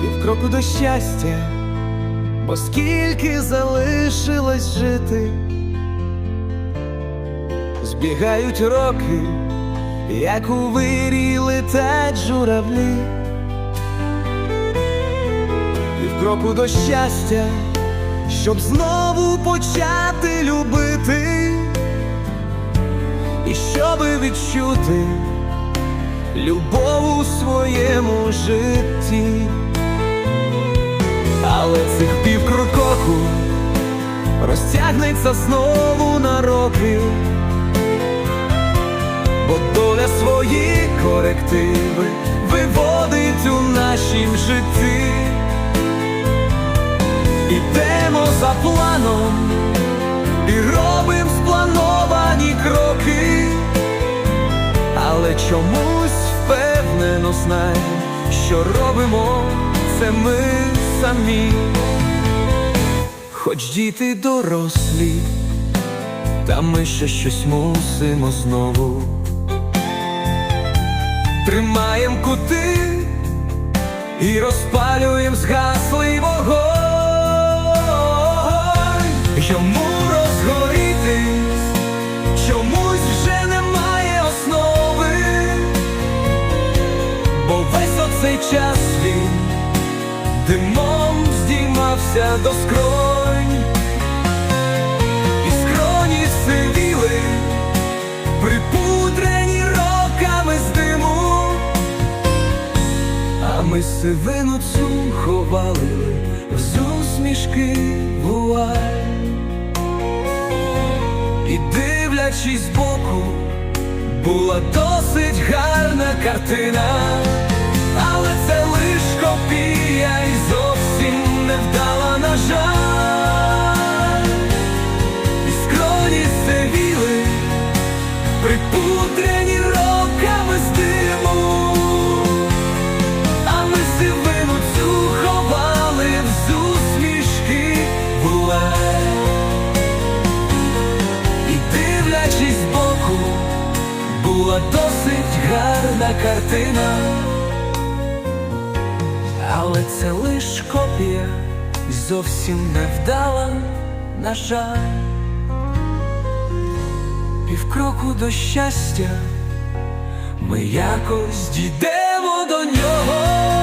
Півкроку до щастя, бо скільки залишилось жити, збігають роки, як у вирі летять журавлі. Півкроку до щастя, щоб знову почати любити, і щоби відчути любов у своєму житті. Півкроку розтягнеться знову на роки, бо доля свої корективи виводить у нашім житті. Ідемо за планом і робим сплановані кроки, але чомусь впевнено знаємо, що робимо це ми самі. Хоч діти дорослі, та ми ще щось мусимо знову. Тримаєм кути і розпалюєм згаслий вогонь. Йому розгорітись, чомусь вже немає основи, бо весь оцей час він димом здіймався до скронь, сивину цю ховали з усмішки вуаль. І дивлячись збоку, була досить гарна картина, але це лиш копія і зовсім не вдала, на жаль. І скроні сивіли, була досить гарна картина, але це лиш копія, зовсім невдала, на жаль. Півкроку до щастя, ми якось дійдемо до нього,